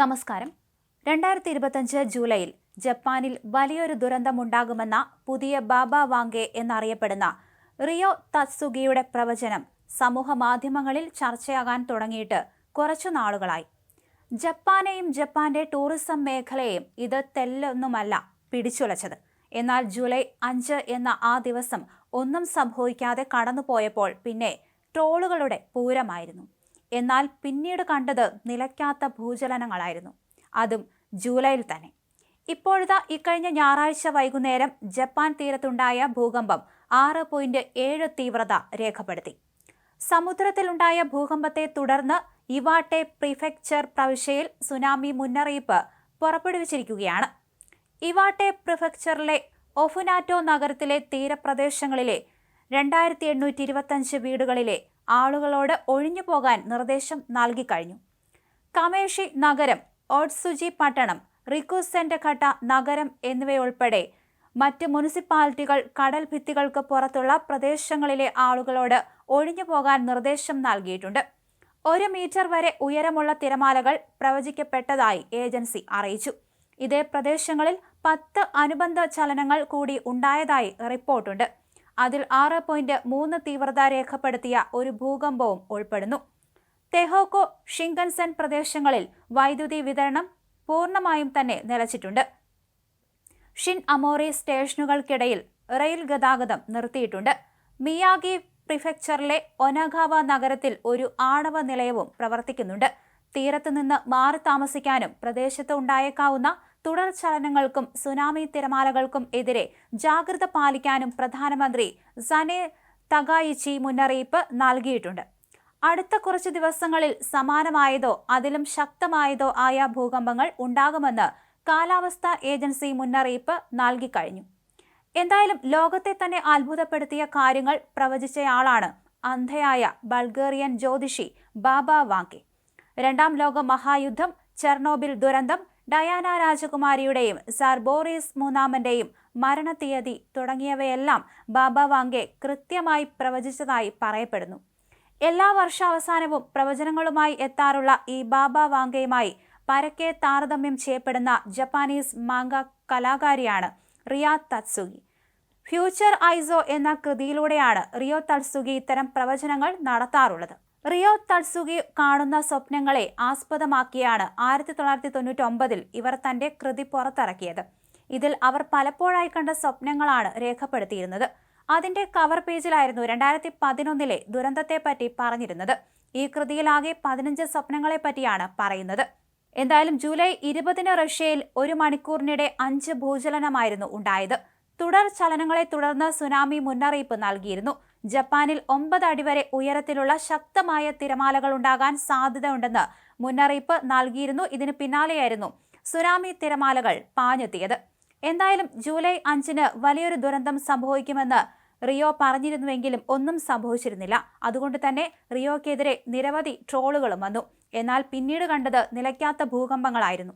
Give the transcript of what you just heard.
നമസ്കാരം. രണ്ടായിരത്തി ഇരുപത്തഞ്ച് ജൂലൈയിൽ ജപ്പാനിൽ വലിയൊരു ദുരന്തമുണ്ടാകുമെന്ന പുതിയ ബാബ വാങ്കെ എന്നറിയപ്പെടുന്ന റിയോ തത്സുഗിയുടെ പ്രവചനം സമൂഹ മാധ്യമങ്ങളിൽ ചർച്ചയാകാൻ തുടങ്ങിയിട്ട് കുറച്ചു നാളുകളായി. ജപ്പാനെയും ജപ്പാന്റെ ടൂറിസം മേഖലയെയും ഇത് തെല്ലൊന്നുമല്ല പിടിച്ചുലച്ചത്. എന്നാൽ ജൂലൈ അഞ്ച് എന്ന ആ ദിവസം ഒന്നും സംഭവിക്കാതെ കടന്നുപോയപ്പോൾ പിന്നെ ട്രോളുകളുടെ പൂരമായിരുന്നു. എന്നാൽ പിന്നീട് കണ്ടത് നിലയ്ക്കാത്ത ഭൂചലനങ്ങളായിരുന്നു. അതും ജൂലൈയിൽ തന്നെ. ഇപ്പോഴത്തെ ഇക്കഴിഞ്ഞ ഞായറാഴ്ച വൈകുന്നേരം ജപ്പാൻ തീരത്തുണ്ടായ ഭൂകമ്പം ആറ് പോയിന്റ് ഏഴ് തീവ്രത രേഖപ്പെടുത്തി. സമുദ്രത്തിലുണ്ടായ ഭൂകമ്പത്തെ തുടർന്ന് ഇവാട്ടെ പ്രിഫെക്ചർ പ്രവിശ്യയിൽ സുനാമി മുന്നറിയിപ്പ് പുറപ്പെടുവിച്ചിരിക്കുകയാണ്. ഇവാട്ടെ പ്രിഫെക്ചറിലെ ഒഫുനാറ്റോ നഗരത്തിലെ തീരപ്രദേശങ്ങളിലെ രണ്ടായിരത്തി എണ്ണൂറ്റി ഇരുപത്തഞ്ച് വീടുകളിലെ ആളുകളോട് ഒഴിഞ്ഞു പോകാൻ നിർദ്ദേശം നൽകിക്കഴിഞ്ഞു. കമേഷി നഗരം ഓട്സുജി പട്ടണം റിക്കുസെന്റ് ഘട്ട നഗരം എന്നിവയുൾപ്പെടെ മറ്റ് മുനിസിപ്പാലിറ്റികൾ കടൽ ഭിത്തികൾക്ക് പുറത്തുള്ള പ്രദേശങ്ങളിലെ ആളുകളോട് ഒഴിഞ്ഞു പോകാൻ നിർദ്ദേശം നൽകിയിട്ടുണ്ട്. ഒരു മീറ്റർ വരെ ഉയരമുള്ള തിരമാലകൾ പ്രവചിക്കപ്പെട്ടതായി ഏജൻസി അറിയിച്ചു. ഇതേ പ്രദേശങ്ങളിൽ പത്ത് അനുബന്ധ ചലനങ്ങൾ കൂടി ഉണ്ടായതായി റിപ്പോർട്ടുണ്ട്. അതിൽ ആറ് പോയിന്റ് മൂന്ന് തീവ്രത രേഖപ്പെടുത്തിയ ഒരു ഭൂകമ്പവും ഉൾപ്പെടുന്നു. തെഹോക്കോ ഷിങ്കൻസൻ പ്രദേശങ്ങളിൽ വൈദ്യുതി വിതരണം പൂർണമായും തന്നെ നിലച്ചിട്ടുണ്ട്. ഷിൻ അമോറി സ്റ്റേഷനുകൾക്കിടയിൽ റെയിൽ ഗതാഗതം നിർത്തിയിട്ടുണ്ട്. മിയാഗി പ്രിഫെക്ചറിലെ ഒനഗാവ നഗരത്തിൽ ഒരു ആണവ നിലയവും പ്രവർത്തിക്കുന്നുണ്ട്. തീരത്തുനിന്ന് മാറി താമസിക്കാനും പ്രദേശത്ത് ഉണ്ടായേക്കാവുന്ന തുടർ ചലനങ്ങൾക്കും സുനാമി തിരമാലകൾക്കും എതിരെ ജാഗ്രത പാലിക്കാനും പ്രധാനമന്ത്രി സനെ തകായിച്ചി മുന്നറിയിപ്പ് നൽകിയിട്ടുണ്ട്. അടുത്ത കുറച്ച് ദിവസങ്ങളിൽ സമാനമായതോ അതിലും ശക്തമായതോ ആയ ഭൂകമ്പങ്ങൾ ഉണ്ടാകുമെന്ന് കാലാവസ്ഥാ ഏജൻസി മുന്നറിയിപ്പ് നൽകിക്കഴിഞ്ഞു. എന്തായാലും ലോകത്തെ തന്നെ അത്ഭുതപ്പെടുത്തിയ കാര്യങ്ങൾ പ്രവചിച്ചയാളാണ് അന്ധയായ ബൾഗേറിയൻ ജ്യോതിഷി ബാബ വാങ്കെ. രണ്ടാം ലോക മഹായുദ്ധം ചെർണോബിൽ ദുരന്തം ഡയാന രാജകുമാരിയുടെയും സർ ബോറിസ് മൂന്നാമന്റെയും മരണത്തീയതി തുടങ്ങിയവയെല്ലാം ബാബ വാങ്കെ കൃത്യമായി പ്രവചിച്ചതായി പറയപ്പെടുന്നു. എല്ലാ വർഷാവസാനവും പ്രവചനങ്ങളുമായി എത്താറുള്ള ഈ ബാബ വാങ്കയുമായി പരക്കെ താരതമ്യം ചെയ്യപ്പെടുന്ന Japanese manga കലാകാരിയാണ് Ryo Tatsuki future I saw എന്ന കൃതിയിലൂടെയാണ് റിയോ തത്സുഗി ഇത്തരം പ്രവചനങ്ങൾ നടത്താറുള്ളത്. റിയോ തത്സുകി കാണുന്ന സ്വപ്നങ്ങളെ ആസ്പദമാക്കിയാണ് ആയിരത്തി തൊള്ളായിരത്തി തൊണ്ണൂറ്റി ഒമ്പതിൽ ഇവർ തന്റെ കൃതി പുറത്തിറക്കിയത്. ഇതിൽ അവർ പലപ്പോഴായി കണ്ട സ്വപ്നങ്ങളാണ് രേഖപ്പെടുത്തിയിരുന്നത്. അതിന്റെ കവർ പേജിലായിരുന്നു രണ്ടായിരത്തി പതിനൊന്നിലെ ദുരന്തത്തെപ്പറ്റി പറഞ്ഞിരുന്നത്. ഈ കൃതിയിലാകെ പതിനഞ്ച് സ്വപ്നങ്ങളെ പറ്റിയാണ് പറയുന്നത്. എന്തായാലും ജൂലൈ ഇരുപതിന് റഷ്യയിൽ ഒരു മണിക്കൂറിനിടെ അഞ്ച് ഭൂചലനമായിരുന്നു ഉണ്ടായത്. തുടർ ചലനങ്ങളെ തുടർന്ന് സുനാമി മുന്നറിയിപ്പ് നൽകിയിരുന്നു. ജപ്പാനിൽ ഒമ്പത് അടി വരെ ഉയരത്തിലുള്ള ശക്തമായ തിരമാലകൾ ഉണ്ടാകാൻ സാധ്യതയുണ്ടെന്ന് മുന്നറിയിപ്പ് നൽകിയിരുന്നു. ഇതിന് പിന്നാലെയായിരുന്നു സുനാമി തിരമാലകൾ പാഞ്ഞെത്തിയത്. എന്തായാലും ജൂലൈ അഞ്ചിന് വലിയൊരു ദുരന്തം സംഭവിക്കുമെന്ന് റിയോ പറഞ്ഞിരുന്നുവെങ്കിലും ഒന്നും സംഭവിച്ചിരുന്നില്ല. അതുകൊണ്ട് തന്നെ റിയോക്കെതിരെ നിരവധി ട്രോളുകളും വന്നു. എന്നാൽ പിന്നീട് കണ്ടത് നിലയ്ക്കാത്ത ഭൂകമ്പങ്ങളായിരുന്നു.